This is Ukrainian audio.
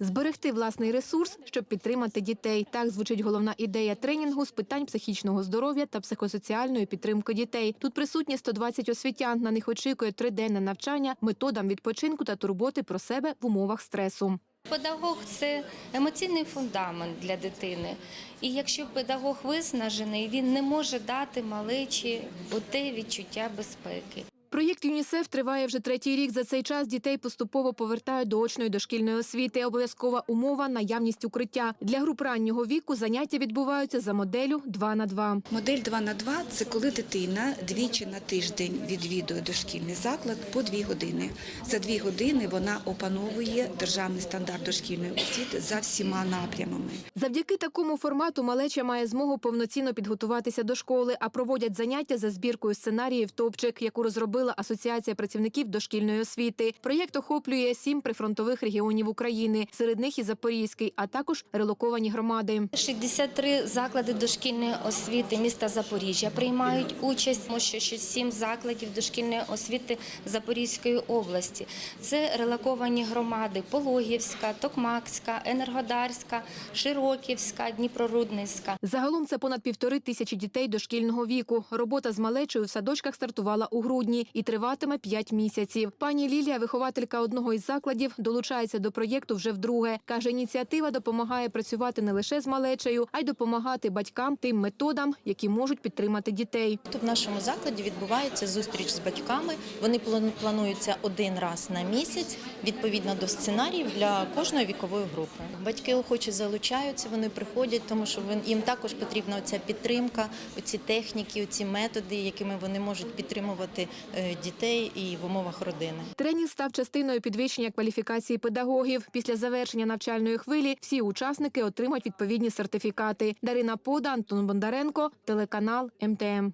Зберегти власний ресурс, щоб підтримати дітей. Так звучить головна ідея тренінгу з питань психічного здоров'я та психосоціальної підтримки дітей. Тут присутні 120 освітян. На них очікує триденне навчання методам відпочинку та турботи про себе в умовах стресу. Педагог це емоційний фундамент для дитини. І якщо педагог виснажений, він не може дати малечі те відчуття безпеки. Проєкт ЮНІСЕФ триває вже третій рік. За цей час дітей поступово повертають до очної дошкільної освіти. Обов'язкова умова наявність укриття. Для груп раннього віку заняття відбуваються за моделлю 2 на 2 Модель 2 на 2 – це коли дитина двічі на тиждень відвідує дошкільний заклад по дві години. За дві години вона опановує державний стандарт дошкільної освіти за всіма напрямами. Завдяки такому формату малеча має змогу повноцінно підготуватися до школи, а проводять заняття за збіркою сценаріїв «Топчик», яку розробила Асоціація працівників дошкільної освіти. Проєкт охоплює сім прифронтових регіонів України. Серед них і Запорізький, а також релоковані громади. 63 заклади дошкільної освіти міста Запоріжжя приймають участь, тому що ще 7 закладів дошкільної освіти Запорізької області. Це релоковані громади Пологівська, Токмакська, Енергодарська, Широківська, Дніпрорудницька. Загалом це понад півтори тисячі дітей дошкільного віку. Робота з малечою в садочках стартувала у грудні і триватиме п'ять місяців. Пані Лілія, вихователька одного із закладів, долучається до проєкту вже вдруге. Каже, ініціатива допомагає працювати не лише з малечею, а й допомагати батькам тим методам, які можуть підтримати дітей. В нашому закладі відбувається зустріч з батьками. Вони плану- плануються один раз на місяць, відповідно до сценаріїв для кожної вікової групи. Батьки охоче залучаються, вони приходять, тому що їм також потрібна ця підтримка, оці техніки, оці методи, якими вони можуть підтримувати е, дітей і в умовах родини. Тренінг став частиною підвищення кваліфікації педагогів. Після завершення навчальної хвилі всі учасники отримають відповідні сертифікати. Дарина Пода, Антон Бондаренко, телеканал МТМ.